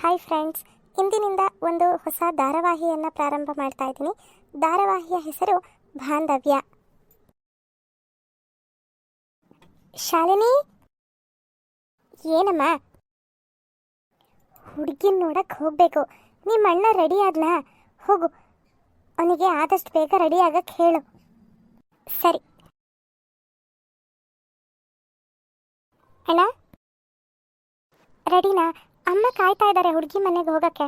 Hi friends ಇಂದಿನಿಂದ ಒಂದು ಹೊಸ ಧಾರಾವಾಹಿಯನ್ನು ಪ್ರಾರಂಭ ಮಾಡ್ತಾ ಇದ್ದೀನಿ. ಧಾರಾವಾಹಿಯ ಹೆಸರು ಬಾಂಧವ್ಯ. ಶಾಲಿನಿ? ಏನಮ್ಮ? ಹುಡುಗಿನ ನೋಡಕ್ಕೆ ಹೋಗಬೇಕು. ನಿಮ್ಮ ಅಣ್ಣ ರೆಡಿ ಆದ್ಲ ಹೋಗು. ಅವನಿಗೆ ಆದಷ್ಟು ಬೇಗ ರೆಡಿ ಆಗಕ್ಕೆ ಹೇಳು. ಸರಿ. ಅಣ್ಣ? ರೆಡಿನಾ? ಅಮ್ಮ ಕಾಯ್ತಾ ಇದ್ದಾರೆ ಹುಡುಗಿ ಮನೆಗೆ ಹೋಗಕ್ಕೆ.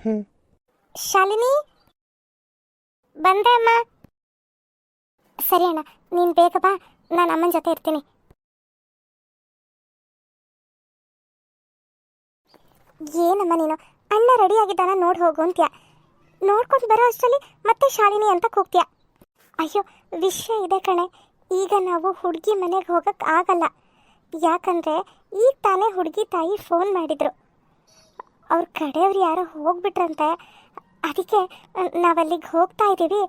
ಹ್ಞೂ ಶಾಲಿನಿ? ಬಂದೆ ಅಮ್ಮ. ಸರಿ ಅಣ್ಣ ನೀನು ಬೇಗ ಬಾ ನಾನು ಅಮ್ಮನ ಜೊತೆ ಇರ್ತೀನಿ. ಏನಮ್ಮ ನೀನು? ಅಣ್ಣ ರೆಡಿ ಆಗಿದ್ದಾನ ನೋಡಿ ಹೋಗು ಅಂತ್ಯ. ನೋಡ್ಕೊಂಡು ಬರೋ ಅಷ್ಟರಲ್ಲಿ ಮತ್ತೆ ಶಾಲಿನಿ ಅಂತ ಕೂಗ್ತೀಯ. ಅಯ್ಯೋ ವಿಷಯ ಇದೆ ಕಣೆ. ಈಗ ನಾವು ಹುಡುಗಿ ಮನೆಗೆ ಹೋಗಕ್ಕೆ ಆಗಲ್ಲ. ಯಾಕಂದರೆ ಈಗ ತಾನೇ ಹುಡುಗಿ ತಾಯಿ ಫೋನ್ ಮಾಡಿದ್ರು. ಅವ್ರ ಕಡೆಯವ್ರು ಯಾರೋ ಹೋಗ್ಬಿಟ್ರಂತೆ. ಅದಕ್ಕೆ ನಾವಲ್ಲಿಗೆ ಹೋಗ್ತಾ ಇದ್ದೀವಿ.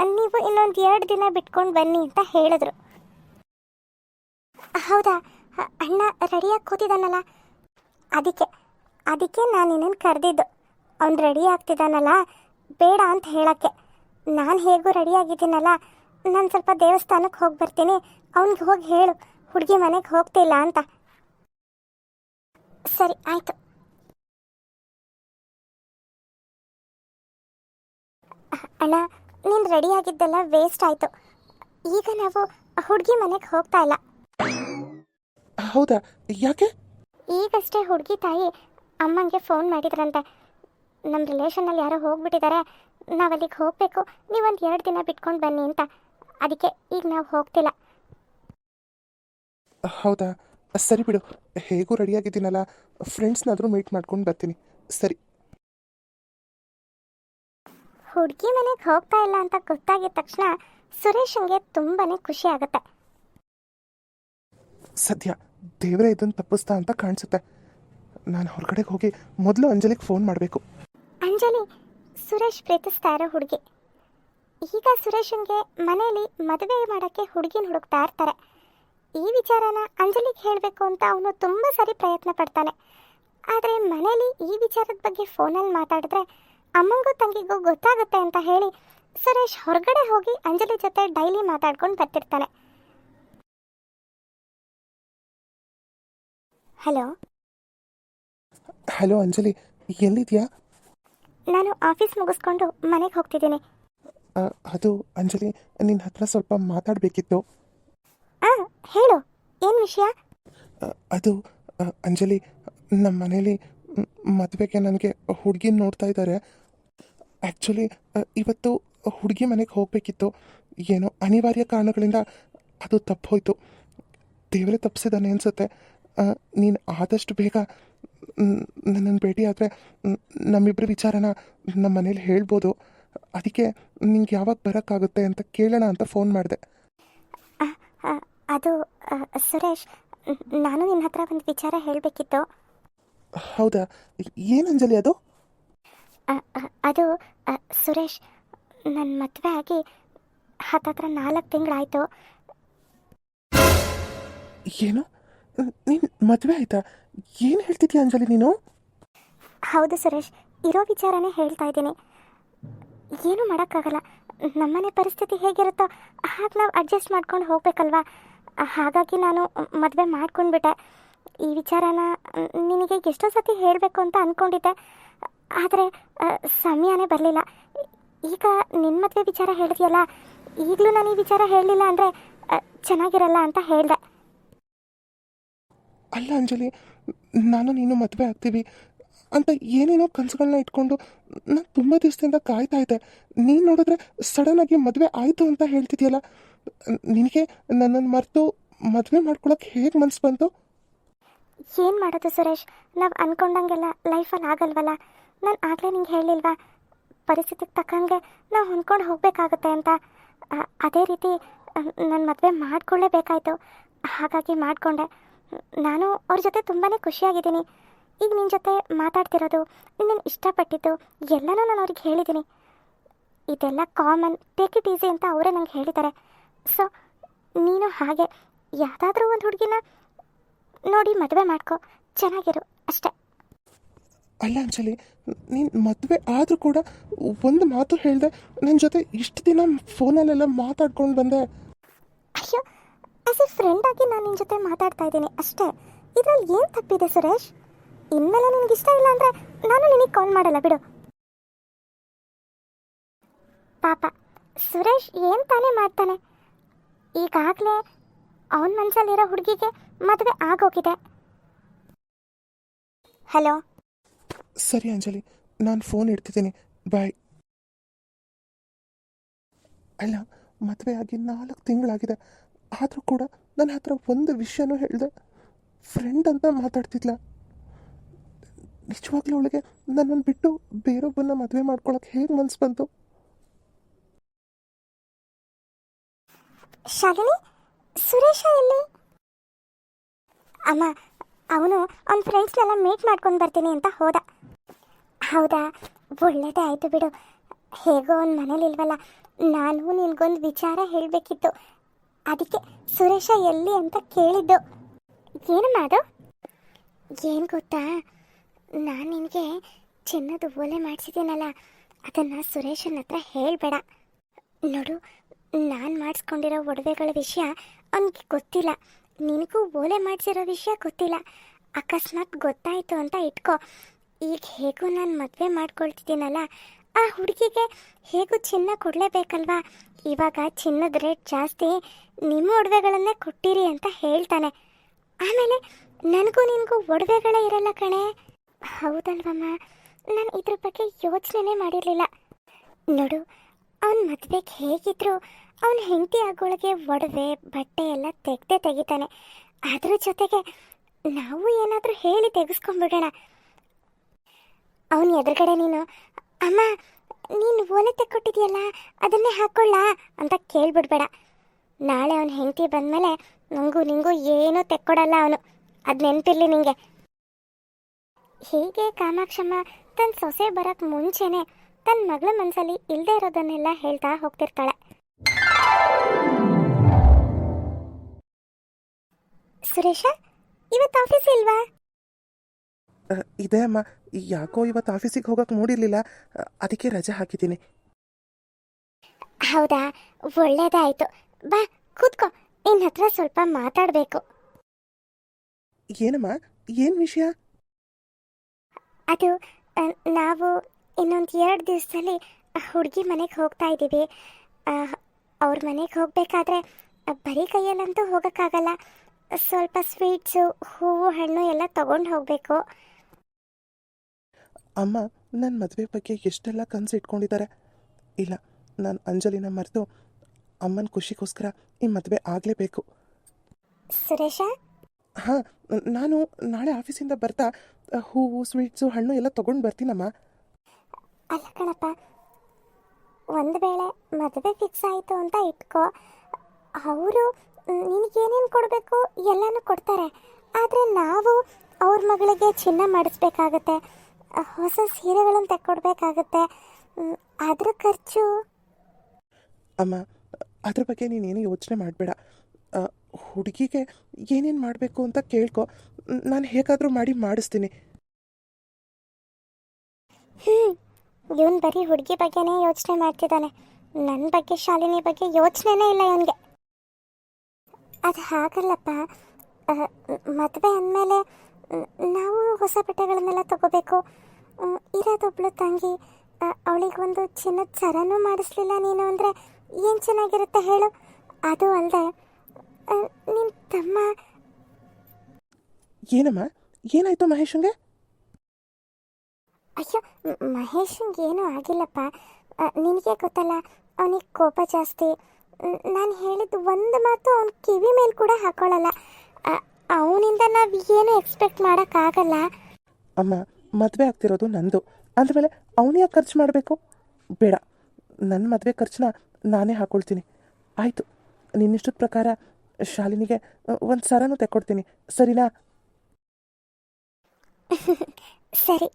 ನೀವು ಇನ್ನೊಂದು ಎರಡು ದಿನ ಬಿಟ್ಕೊಂಡು ಬನ್ನಿ ಅಂತ ಹೇಳಿದ್ರು. ಹೌದಾ? ಅಣ್ಣ ರೆಡಿಯಾಗಿ ಕೂತಿದ್ದಾನಲ್ಲ ಅದಕ್ಕೆ ಅದಕ್ಕೆ ನಾನು ನಿನ್ನನ್ನು ಕರೆದಿದ್ದು. ಅವ್ನು ರೆಡಿ ಆಗ್ತಿದ್ದಾನಲ್ಲ ಬೇಡ ಅಂತ ಹೇಳೋಕ್ಕೆ. ನಾನು ಹೇಗೂ ರೆಡಿಯಾಗಿದ್ದೀನಲ್ಲ ನಾನು ಸ್ವಲ್ಪ ದೇವಸ್ಥಾನಕ್ಕೆ ಹೋಗಿ ಬರ್ತೀನಿ. ಅವ್ನಿಗೆ ಹೋಗಿ ಹೇಳು. ಹುಡುಗಿ ಮನೆಗೆ ಹೋಗ್ತಿಲ್ಲ ಅಂತ. ಸರಿ ಆಯಿತು. ಅಣ್ಣ ನೀನ್ ರೆಡಿ ಆಗಿದ್ದೆಲ್ಲ ವೇಸ್ಟ್ ಆಯಿತು. ಈಗ ನಾವು ಹುಡುಗಿ ಮನೆಗೆ ಹೋಗ್ತಾ ಇಲ್ಲ. ಹೌದಾ? ಯಾಕೆ? ಈಗಷ್ಟೇ ಹುಡುಗಿ ತಾಯಿ ಅಮ್ಮಂಗೆ ಫೋನ್ ಮಾಡಿದ್ರಂತೆ. ನಮ್ಮ ರಿಲೇಷನಲ್ಲಿ ಯಾರೋ ಹೋಗ್ಬಿಟ್ಟಿದ್ದಾರೆ ನಾವು ಅಲ್ಲಿಗೆ ಹೋಗಬೇಕು. ನೀವೊಂದು ಎರಡು ದಿನ ಬಿಟ್ಕೊಂಡು ಬನ್ನಿ ಅಂತ. ಅದಕ್ಕೆ ಈಗ ನಾವು ಹೋಗ್ತಿಲ್ಲ. ಹೌದಾ? ಸರಿ ಬಿಡು. ಹೇಗೂ ರೆಡಿಯಾಗಿದ್ದೀನಲ್ಲ ಫ್ರೆಂಡ್ಸ್ನಾದರೂ ಮೀಟ್ ಮಾಡ್ಕೊಂಡು ಬರ್ತೀನಿ. ಸರಿ. ಹುಡುಗಿ ಮನೆಗೆ ಹೋಗ್ತಾ ಇಲ್ಲ ಅಂತ ಗೊತ್ತಾಗಿದ ತಕ್ಷಣ ಸುರೇಶಂಗೆ ತುಂಬಾನೇ ಖುಷಿ ಆಗುತ್ತೆ. ಸದ್ಯ ದೇವರೇ ಇದನ್ನು ತಪ್ಪಿಸ್ತಾ ಅಂತ ಕಾಣಿಸುತ್ತೆ. ನಾನು ಹೊರಗಡೆ ಹೋಗಿ ಮೊದಲು ಅಂಜಲಿಗೆ ಫೋನ್ ಮಾಡಬೇಕು. ಅಂಜಲಿ ಸುರೇಶ್ ಪ್ರೀತಿಸ್ತಾ ಇರೋ ಹುಡುಗಿ. ಈಗ ಸುರೇಶನ್ಗೆ ಮನೆಯಲ್ಲಿ ಮದುವೆ ಮಾಡೋಕ್ಕೆ ಹುಡುಗಿನ ಹುಡುಕ್ತಾ ಇರ್ತಾರೆ. ಈ ವಿಚಾರನ ಅಂಜಲಿಗೆ ಹೇಳಬೇಕು ಅಂತ ಅವನು ತುಂಬ ಸರಿ ಪ್ರಯತ್ನ ಪಡ್ತಾನೆ. ಆದರೆ ಮನೇಲಿ ಈ ವಿಚಾರದ ಬಗ್ಗೆ ಫೋನಲ್ಲಿ ಮಾತಾಡಿದ್ರೆ ಅಮ್ಮಂಗೂ ತಂಗಿಗೂ ಗೊತ್ತಾಗುತ್ತೆ ಅಂತ ಹೇಳಿ ಸುರೇಶ್ ಹೊರಗಡೆ ಹೋಗಿ ಅಂಜಲಿ ಜೊತೆ ಡೈಲಿ ಮಾತಾಡ್ಕೊಂಡು ಬರ್ತಿರ್ತಾನೆ. ಹಲೋ? ಹಲೋ ಅಂಜಲಿ ಎಲ್ಲಿದ್ಯಾ? ನಾನು ಆಫೀಸ್ ಮುಗಿಸ್ಕೊಂಡು ಮನೆಗೆ ಹೋಗ್ತಿದ್ದೀನಿ. ಅದು ಅಂಜಲಿ ನಿನ್ನ ಹತ್ರ ಸ್ವಲ್ಪ ಮಾತಾಡಬೇಕಿತ್ತು. ಹೇಳು ಏನು ವಿಷಯ? ಅದು ಅಂಜಲಿ ನಮ್ಮ ಮನೇಲಿ ಮದುವೆಗೆ ನನಗೆ ಹುಡುಗಿ ನೋಡ್ತಾ ಇದ್ದಾರೆ ಆ್ಯಕ್ಚುಲಿ ಇವತ್ತು ಹುಡುಗಿ ಮನೆಗೆ ಹೋಗಬೇಕಿತ್ತು. ಏನೋ ಅನಿವಾರ್ಯ ಕಾರಣಗಳಿಂದ ಅದು ತಪ್ಪೋಯ್ತು ದೇವರೇ ತಪ್ಪಿಸಿದಾನೆ ಅನಿಸುತ್ತೆ. ನೀನು ಆದಷ್ಟು ಬೇಗ ನನ್ನನ್ನು ಭೇಟಿ ಆದರೆ ನಮ್ಮಿಬ್ಬರ ವಿಚಾರನ ನಮ್ಮ ಮನೇಲಿ ಹೇಳ್ಬೋದು. ಅದಕ್ಕೆ ನಿಂಗೆ ಯಾವಾಗ ಬರೋಕ್ಕಾಗುತ್ತೆ ಅಂತ ಕೇಳೋಣ ಅಂತ ಫೋನ್ ಮಾಡಿದೆ. ಅದು ಸುರೇಶ್ ನಾನು ನಿನ್ನ ಹತ್ರ ಒಂದು ವಿಚಾರ ಹೇಳಬೇಕಿತ್ತು. ಹೌದಾ? ಏನು ಅಂಜಲಿ ಅದು? ಅದು ಸುರೇಶ್ ನನ್ನ ಮದುವೆ ಆಗಿ ಹತ್ತತ್ರ ನಾಲ್ಕು ತಿಂಗಳಾಯಿತು. ಏನು? ನಿನ್ ಮದುವೆ ಆಯ್ತಾ? ಏನು ಹೇಳ್ತಿದ್ಯಾ ಅಂಜಲಿ ನೀನು? ಹೌದು ಸುರೇಶ್ ಇರೋ ವಿಚಾರನೇ ಹೇಳ್ತಾ ಇದ್ದೀನಿ. ಏನು ಮಾಡೋಕ್ಕಾಗಲ್ಲ. ನಮ್ಮನೆ ಪರಿಸ್ಥಿತಿ ಹೇಗಿರುತ್ತೋ ಹಾಗೆ ನಾವು ಅಡ್ಜಸ್ಟ್ ಮಾಡ್ಕೊಂಡು ಹೋಗ್ಬೇಕಲ್ವಾ? ಹಾಗಾಗಿ ನಾನು ಮದುವೆ ಮಾಡ್ಕೊಂಡ್ಬಿಟ್ಟೆ. ಈ ವಿಚಾರನ ನಿನಗೆ ಎಷ್ಟೋ ಸತಿ ಹೇಳಬೇಕು ಅಂತ ಅಂದ್ಕೊಂಡಿದ್ದೆ ಆದರೆ ಸಮಯನೇ ಬರಲಿಲ್ಲ. ಈಗ ನಿನ್ನ ಮದುವೆ ವಿಚಾರ ಹೇಳಿದೆಯಲ್ಲ, ಈಗಲೂ ನಾನು ಈ ವಿಚಾರ ಹೇಳಲಿಲ್ಲ ಅಂದರೆ ಚೆನ್ನಾಗಿರಲ್ಲ ಅಂತ ಹೇಳಿದೆ. ಅಲ್ಲ ಅಂಜಲಿ, ನಾನು ನೀನು ಮದುವೆ ಆಗ್ತೀವಿ. ಅಂತ ಏನೇನೋ ಕನಸುಗಳನ್ನ ಇಟ್ಕೊಂಡು ನಾನು ತುಂಬ ದಿವಸದಿಂದ ಕಾಯ್ತಾ ಇದ್ದೆ. ನೀನು ನೋಡಿದ್ರೆ ಸಡನ್ನಾಗಿ ಮದುವೆ ಆಯಿತು ಅಂತ ಹೇಳ್ತಿದ್ಯಲ್ಲ? ನಿನಗೆ ನನ್ನನ್ನು ಮರೆತು ಮದುವೆ ಮಾಡ್ಕೊಳಕ್ಕೆ ಹೇಗೆ ಮನಸ್ಸು ಬಂತು? ಏನು ಮಾಡೋದು ಸುರೇಶ್? ನಾವು ಅಂದ್ಕೊಂಡಂಗೆಲ್ಲ ಲೈಫಲ್ಲಿ ಆಗಲ್ವಲ್ಲ? ನಾನು ಆಗಲೇ ನಿಂಗೆ ಹೇಳಿಲ್ವಾ? ಪರಿಸ್ಥಿತಿಗೆ ತಕ್ಕಂಗೆ ನಾವು ಹೊಂದ್ಕೊಂಡು ಹೋಗಬೇಕಾಗುತ್ತೆ ಅಂತ. ಅದೇ ರೀತಿ ನನ್ನ ಮದುವೆ ಮಾಡ್ಕೊಳ್ಳೇಬೇಕಾಯ್ತು ಹಾಗಾಗಿ ಮಾಡಿಕೊಂಡೆ. ನಾನು ಅವ್ರ ಜೊತೆ ತುಂಬಾ ಖುಷಿಯಾಗಿದ್ದೀನಿ. ಈಗ ನಿನ್ನ ಜೊತೆ ಮಾತಾಡ್ತಿರೋದು ನಿನ್ನನ್ನು ಇಷ್ಟಪಟ್ಟಿದ್ದು ಎಲ್ಲನೂ ನಾನು ಅವ್ರಿಗೆ ಹೇಳಿದ್ದೀನಿ. ಇದೆಲ್ಲ ಕಾಮನ್ ಟೇಕ್ ಇಟ್ ಈಸಿ ಅಂತ ಅವರೇ ನಂಗೆ ಹೇಳಿದ್ದಾರೆ. ಸೊ ನೀನು ಹಾಗೆ ಯಾವುದಾದ್ರೂ ಒಂದು ಹುಡುಗಿನ ನೋಡಿ ಮದುವೆ ಮಾಡ್ಕೊ. ಚೆನ್ನಾಗಿರು ಅಷ್ಟೇ. ಅಲ್ಲ ಅಂಜಲಿ ನೀನು ಮದುವೆ ಆದರೂ ಕೂಡ ಒಂದು ಮಾತು ಹೇಳಿದೆ ನನ್ನ ಜೊತೆ ಇಷ್ಟು ದಿನ ಫೋನಲ್ಲೆಲ್ಲ ಮಾತಾಡ್ಕೊಂಡು ಬಂದೆ. ಅಯ್ಯೋ ಆಸ್ ಎ ಫ್ರೆಂಡ್ ಆಗಿ ನಾನು ನಿನ್ನ ಜೊತೆ ಮಾತಾಡ್ತಾ ಇದ್ದೀನಿ ಅಷ್ಟೇ. ಇದರಲ್ಲಿ ಏನು ತಪ್ಪಿದೆ ಸುರೇಶ್? ಇನ್ಮೇಲೆ ನಿನಗೆ ಇಷ್ಟ ಇಲ್ಲ ಅಂದರೆ ನಾನು ನಿನಗೆ ಕಾಲ್ ಮಾಡಲ್ಲ, ಬಿಡು. ಪಾಪ, ಸುರೇಶ್ ಏನು ತಾನೇ ಮಾಡ್ತಾನೆ? ಈಗಾಗಲೇ ಅವನ ಮನಸ್ಸಲ್ಲಿರೋ ಹುಡುಗಿಗೆ ಮದುವೆ ಆಗೋಗಿದೆ. ಹಲೋ? ಸರಿ ಅಂಜಲಿ, ನಾನು ಫೋನ್ ಇಡ್ತಿದ್ದೀನಿ. ಬಾಯ್ ಅಲ್ಲ, ಮದುವೆ ಆಗಿ ನಾಲ್ಕು ತಿಂಗಳಾಗಿದೆ. ಆದರೂ ಕೂಡ ನನ್ನ ಹತ್ರ ಒಂದು ವಿಷಯನೂ ಹೇಳಿದೆ. ಫ್ರೆಂಡ್ ಅಂತ ಮಾತಾಡ್ತಿದ್ಲ? ನಿಜವಾಗ್ಲೂ ಅವಳಿಗೆ ನನ್ನನ್ನು ಬಿಟ್ಟು ಬೇರೊಬ್ಬನ ಮದುವೆ ಮಾಡ್ಕೊಳಕ್ಕೆ ಹೇಗೆ ಮನ್ಸು ಬಂತು? ಶಾಲಿನಿ, ಸುರೇಶ ಎಲ್ಲಿ? ಅಮ್ಮ, ಅವನು ಅವನ ಫ್ರೆಂಡ್ಸ್ನೆಲ್ಲ ಮೀಟ್ ಮಾಡ್ಕೊಂಡು ಬರ್ತೀನಿ ಅಂತ ಹೋದ. ಹೌದಾ? ಒಳ್ಳೇದೇ ಆಯಿತು ಬಿಡು. ಹೇಗೋ ಅವ್ನ ಮನೇಲಿ ಇಲ್ವಲ್ಲ, ನಾನು ನಿನಗೊಂದು ವಿಚಾರ ಹೇಳಬೇಕಿತ್ತು. ಅದಕ್ಕೆ ಸುರೇಶ ಎಲ್ಲಿ ಅಂತ ಕೇಳಿದ್ದು. ಏನಮ್ಮ ಅದು? ಏನು ಗೊತ್ತಾ? ನಾನು ನಿನಗೆ ಚಿನ್ನದ ಓಲೆ ಮಾಡಿಸಿದ್ದೀನಲ್ಲ, ಅದನ್ನು ಸುರೇಶನ ಹತ್ರ ಹೇಳಬೇಡ. ನೋಡು, ನಾನು ಮಾಡಿಸ್ಕೊಂಡಿರೋ ಒಡವೆಗಳ ವಿಷಯ ಅವನಿಗೆ ಗೊತ್ತಿಲ್ಲ. ನಿನಗೂ ಓಲೆ ಮಾಡಿಸಿರೋ ವಿಷಯ ಗೊತ್ತಿಲ್ಲ. ಅಕಸ್ಮಾತ್ ಗೊತ್ತಾಯಿತು ಅಂತ ಇಟ್ಕೋ. ಈಗ ಹೇಗೂ ನಾನು ಮದುವೆ ಮಾಡ್ಕೊಳ್ತಿದ್ದೀನಲ್ಲ, ಆ ಹುಡುಗಿಗೆ ಹೇಗೂ ಚಿನ್ನ ಕೊಡಲೇಬೇಕಲ್ವಾ? ಇವಾಗ ಚಿನ್ನದ ರೇಟ್ ಜಾಸ್ತಿ, ನಿಮ್ಮ ಒಡವೆಗಳನ್ನೇ ಕೊಟ್ಟಿರಿ ಅಂತ ಹೇಳ್ತಾನೆ. ಆಮೇಲೆ ನನಗೂ ನಿನಗೂ ಒಡವೆಗಳೇ ಇರಲ್ಲ ಕಣೆ. ಹೌದಲ್ವಮ್ಮ ನಾನು ಇದ್ರ ಬಗ್ಗೆ ಯೋಚನೆನೇ ಮಾಡಿರಲಿಲ್ಲ. ನೋಡು, ಅವನ ಮದುವೆಗೆ ಹೇಗಿದ್ರು ಅವನ ಹೆಂಡತಿ ಆಗೋಳಿಗೆ ಒಡವೆ, ಬಟ್ಟೆ ಎಲ್ಲ ತೆಗ್ದೇ ತೆಗಿತಾನೆ. ಅದ್ರ ಜೊತೆಗೆ ನಾವು ಏನಾದರೂ ಹೇಳಿ ತೆಗೆಸ್ಕೊಂಡ್ಬಿಡೋಣ ಅವನ ಎದುರುಗಡೆ ನೀನು, ಅಮ್ಮ, ನೀನು ಓಲೆ ತೆಕ್ಕೊಟ್ಟಿದ್ಯಲ್ಲ, ಅದನ್ನೇ ಹಾಕೊಳ್ಳ ಅಂತ ಕೇಳ್ಬಿಡ್ಬೇಡ. ನಾಳೆ ಅವನ ಹೆಂಡತಿ ಬಂದಮೇಲೆ ನಂಗೂ ನಿಂಗೂ ಏನೂ ತೆಕ್ಕೊಡಲ್ಲ ಅವನು. ಅದು ನೆನಪಿರಲಿ ನಿಂಗೆ. ಹೀಗೆ ಕಾಮಾಕ್ಷಮ್ಮ ತನ್ನ ಸೊಸೆ ಬರಕ್ ಮುಂಚೆನೆ ತನ್ನ ಮಗಳ ಮನಸ್ಸಲ್ಲಿ ಇಲ್ಲದೆ ಇರೋದನ್ನೆಲ್ಲ ಹೇಳ್ತಾ ಹೋಗ್ತಿರ್ತಾಳೆ. ಸುರೇಶ ಇವತ್ತು ಆಫೀಸ್ ಇಲ್ವಾ? ಇದೆ ಅಮ್ಮ. ಯಾಕೋ ಇವತ್ತು ಆಫೀಸಿಗೆ ಹೋಗಕ್ ಮೂಡಿರ್ಲಿಲ್ಲ. ಅದಕ್ಕೆ ರಜೆ ಹಾಕಿದ್ದೀನಿ. ಹೌದಾ? ಒಳ್ಳೇದಾಯ್ತು. ಬಾ ಕೂತ್ಕೋ. ನಿನ್ನ ಹತ್ರ ಸ್ವಲ್ಪ ಮಾತಾಡಬೇಕು. ಏನಮ್ಮ? ಏನು ವಿಷಯ? ಅದು ನಾವು ಇನ್ನೊಂದು ಎರಡು ದಿವಸದಲ್ಲಿ ಹುಡುಗಿ ಮನೆಗೆ ಹೋಗ್ತಾ ಇದ್ದೀವಿ. ಅವ್ರ ಮನೆಗೆ ಹೋಗಬೇಕಾದ್ರೆ ಬರೀ ಕೈಯಲ್ಲಂತೂ ಹೋಗೋಕ್ಕಾಗಲ್ಲ. ಸ್ವಲ್ಪ ಸ್ವೀಟ್ಸು ಹೂವು ಹಣ್ಣು ಎಲ್ಲ ತಗೊಂಡು ಹೋಗಬೇಕು. ಅಮ್ಮ ನನ್ನ ಮದುವೆ ಬಗ್ಗೆ ಎಷ್ಟೆಲ್ಲ ಕನಸು ಇಟ್ಕೊಂಡಿದ್ದಾರೆ? ಇಲ್ಲ ನಾನು ಅಂಜಲಿನ ಮರೆತು ಅಮ್ಮನ ಖುಷಿಗೋಸ್ಕರ ಈ ಮದುವೆ ಆಗಲೇಬೇಕು. ಸುರೇಶ? ಹಾಂ ನಾನು ನಾಳೆ ಆಫೀಸಿಂದ ಬರ್ತಾ ಹೂವು ಸ್ವೀಟ್ಸು ಹಣ್ಣು ಎಲ್ಲ ತೊಗೊಂಡು ಬರ್ತೀನಮ್ಮ. ಅಲ್ಲ ಕಣಪ್ಪ ಒಂದು ವೇಳೆ ಮದುವೆ ಫಿಕ್ಸ್ ಆಯಿತು ಅಂತ ಇಟ್ಕೋ. ಅವರು ನಿನಗೇನೇನು ಕೊಡಬೇಕು ಎಲ್ಲನೂ ಕೊಡ್ತಾರೆ. ಆದರೆ ನಾವು ಅವ್ರ ಮಗಳಿಗೆ ಚಿನ್ನ ಮಾಡಿಸ್ಬೇಕಾಗತ್ತೆ ಹೊಸ ಸೀರೆಗಳನ್ನು ತೆಕ್ಕೊಡ್ಬೇಕಾಗತ್ತೆ ಅದ್ರ ಖರ್ಚು. ಅಮ್ಮ ಅದ್ರ ಬಗ್ಗೆ ನೀನೇನು ಯೋಚನೆ ಮಾಡಬೇಡ. ಹುಡುಗಿಗೆ ಏನೇನು ಮಾಡಬೇಕು ಅಂತ ಕೇಳ್ಕೊ. ನಾನು ಹೇಗಾದರೂ ಮಾಡಿ ಮಾಡಿಸ್ತೀನಿ. ಹ್ಞೂ ಇವನು ಬರೀ ಹುಡುಗಿ ಬಗ್ಗೆನೇ ಯೋಚನೆ ಮಾಡ್ತಿದ್ದಾನೆ ನನ್ನ ಬಗ್ಗೆ, ಶಾಲಿನಿ ಬಗ್ಗೆ ಯೋಚನೆನೇ ಇಲ್ಲ ಇವನಿಗೆ. ಅದು ಹಾಗಲ್ಲಪ್ಪ. ಮದುವೆ ಅಂದಮೇಲೆ ನಾವು ಹೊಸ ಬಟ್ಟೆಗಳನ್ನೆಲ್ಲ ತಗೋಬೇಕು. ಇರೋದೊಬ್ಳು ತಂಗಿ ಅವಳಿಗೊಂದು ಚಿನ್ನದ ಸರನೂ ಮಾಡಿಸ್ಲಿಲ್ಲ ನೀನು ಅಂದರೆ ಏನು ಚೆನ್ನಾಗಿರುತ್ತೆ ಹೇಳು. ಅದು ಅಲ್ಲದೆ ನಿನ್ನ ತಮ್ಮ ಏನಮ್ಮ? ಏನಾಯಿತು ಮಹೇಶಂಗೆ? ಅಯ್ಯೋ ಮಹೇಶಂಗೆ ಏನೂ ಆಗಿಲ್ಲಪ್ಪ. ನಿನಗೆ ಗೊತ್ತಲ್ಲ ಅವನಿಗೆ ಕೋಪ ಜಾಸ್ತಿ. ನಾನು ಹೇಳಿದ್ದು ಒಂದು ಮಾತು ಅವ್ನ ಕಿವಿ ಮೇಲೆ ಕೂಡ ಹಾಕೊಳ್ಳಲ್ಲ ಅವನಿಂದ ನಾವು ಏನು ಎಕ್ಸ್ಪೆಕ್ಟ್ ಮಾಡೋಕ್ಕಾಗಲ್ಲ. ಅಮ್ಮ ಮದುವೆ ಆಗ್ತಿರೋದು ನಂದು. ಅಂದಮೇಲೆ ಅವನೇ ಯಾಕೆ ಖರ್ಚು ಮಾಡಬೇಕು? ಬೇಡ. ನನ್ನ ಮದುವೆ ಖರ್ಚನ್ನ ನಾನೇ ಹಾಕೊಳ್ತೀನಿ. ಆಯಿತು ನಿನ್ನಿಷ್ಟದ ಪ್ರಕಾರ ಶಾಲಿನಿಗೆ ಒಂದು ಸರನೂ ತೆಕ್ಕೊಡ್ತೀನಿ ಸರಿನಾ? ಸರಿ.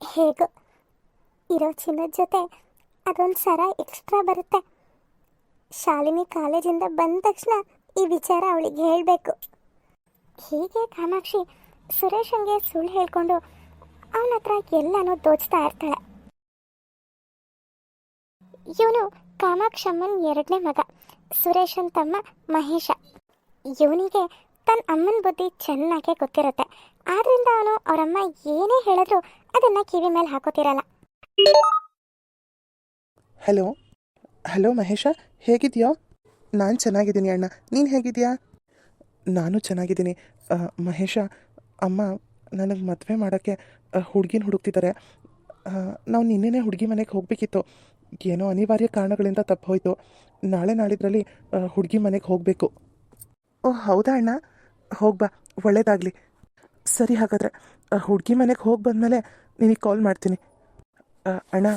ಹೇಗೋ, ಇರೋ ಚಿನ್ನದ ಜೊತೆ ಅದೊಂದು ಸರ ಎಕ್ಸ್ಟ್ರಾ ಬರುತ್ತೆ. ಶಾಲಿನಿ ಕಾಲೇಜಿಂದ ಬಂದ ತಕ್ಷಣ ಈ ವಿಚಾರ ಅವಳಿಗೆ ಹೇಳಬೇಕು. ಹೀಗೆ ಕಾಮಾಕ್ಷಿ ಸುರೇಶನ್ಗೆ ಸುಳ್ಳು ಹೇಳ್ಕೊಂಡು ಅವನ ಹತ್ರ ಎಲ್ಲನೂ ದೋಚ್ತಾ ಇರ್ತಾಳೆ. ಇವನು ಕಾಮಾಕ್ಷಮ್ಮನ್ ಎರಡನೇ ಮಗ ಸುರೇಶನ್ ತಮ್ಮ ಮಹೇಶ. ಇವನಿಗೆ ತನ್ನ ಅಮ್ಮನ ಬುದ್ಧಿ ಚೆನ್ನಾಗೇ ಗೊತ್ತಿರುತ್ತೆ. ಆದ್ರಿಂದ ಅವನು ಅವರಮ್ಮ ಏನೇ ಹೇಳಿದ್ರು ಅದನ್ನ ಕಿವಿ ಮೇಲೆ ಹಾಕೋತಿರಲ್ಲ. ಹಲೋ? ಹಲೋ ಮಹೇಶ, ಹೇಗಿದೆಯೋ? ನಾನು ಚೆನ್ನಾಗಿದ್ದೀನಿ ಅಣ್ಣ. ನೀನು ಹೇಗಿದೆಯಾ? ನಾನು ಚೆನ್ನಾಗಿದ್ದೀನಿ. ಮಹೇಶ, ಅಮ್ಮ ನನಗೆ ಮದುವೆ ಮಾಡೋಕ್ಕೆ ಹುಡುಗಿನ ಹುಡುಕ್ತಿದ್ದಾರೆ ನಾವು ನಿನ್ನೆನೇ ಹುಡುಗಿ ಮನೆಗೆ ಹೋಗಬೇಕಿತ್ತು. ಏನೋ ಅನಿವಾರ್ಯ ಕಾರಣಗಳಿಂದ ತಪ್ಪು ಹೋಯಿತು ನಾಳೆ ನಾಳಿದ್ರಲ್ಲಿ ಹುಡುಗಿ ಮನೆಗೆ ಹೋಗಬೇಕು. ಓ, ಹೌದಾ ಅಣ್ಣ? ಹೋಗ್ಬಾ ಒಳ್ಳೇದಾಗಲಿ. ಸರಿ ಹಾಗಾದ್ರೆ ಹುಡುಗಿ ಮನೆಗೆ ಹೋಗಿ ಬಂದಮೇಲೆ ನಿನಗೆ ಕಾಲ್ ಮಾಡ್ತೀನಿ. ಅಣ್ಣ,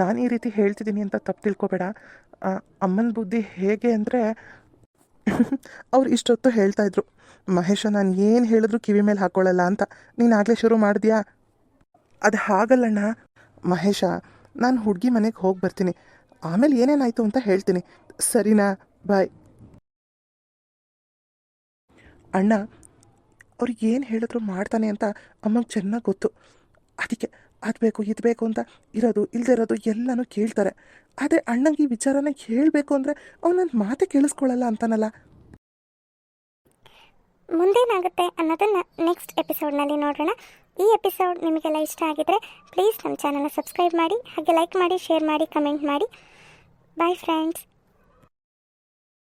ನಾನು ಈ ರೀತಿ ಹೇಳ್ತಿದ್ದೀನಿ ಅಂತ ತಪ್ಪು ತಿಳ್ಕೊಬೇಡ. ಅಮ್ಮನ ಬುದ್ಧಿ ಹೇಗೆ ಅಂದರೆ, ಅವ್ರು ಇಷ್ಟೊತ್ತು ಹೇಳ್ತಾ ಇದ್ರು. ಮಹೇಶ, ನಾನು ಏನು ಹೇಳಿದ್ರು ಕಿವಿ ಮೇಲೆ ಹಾಕೊಳ್ಳಲ್ಲ ಅಂತ. ನೀನು ಆಗಲೇ ಶುರು ಮಾಡಿದ್ಯಾ? ಅದು ಹಾಗಲ್ಲಣ್ಣ ಮಹೇಶ ನಾನು ಹುಡುಗಿ ಮನೆಗೆ ಹೋಗಿ ಬರ್ತೀನಿ. ಆಮೇಲೆ ಏನೇನಾಯಿತು ಅಂತ ಹೇಳ್ತೀನಿ. ಸರಿನಾ? ಬಾಯ್. ಅಣ್ಣ ಅವ್ರಿಗೆ ಏನು ಹೇಳಿದ್ರು ಮಾಡ್ತಾನೆ ಅಂತ ಅಮ್ಮಗೆ ಚೆನ್ನಾಗಿ ಗೊತ್ತು. ಅದಕ್ಕೆ ಅದು ಬೇಕು, ಇದು ಬೇಕು ಅಂತ ಇರೋದು ಇಲ್ಲದೆ ಇರೋದು ಎಲ್ಲನೂ ಕೇಳ್ತಾರೆ. ಆದರೆ ಅಣ್ಣಂಗೆ ಈ ವಿಚಾರನ ಹೇಳಬೇಕು ಅಂದರೆ ಅವ್ನು ನನ್ನ ಮಾತೇ ಕೇಳಿಸ್ಕೊಳ್ಳಲ್ಲ ಅಂತಾನಲ್ಲ. ಮುಂದೇನಾಗುತ್ತೆ ಅನ್ನೋದನ್ನು ನೆಕ್ಸ್ಟ್ ಎಪಿಸೋಡ್ನಲ್ಲಿ ನೋಡೋಣ. ಈ ಎಪಿಸೋಡ್ ನಿಮಗೆಲ್ಲ ಇಷ್ಟ ಆಗಿದ್ರೆ ಪ್ಲೀಸ್ ನಮ್ಮ ಚಾನಲ್ನ ಸಬ್ಸ್ಕ್ರೈಬ್ ಮಾಡಿ, ಹಾಗೆ ಲೈಕ್ ಮಾಡಿ ಶೇರ್ ಮಾಡಿ ಕಮೆಂಟ್ ಮಾಡಿ. Bye friends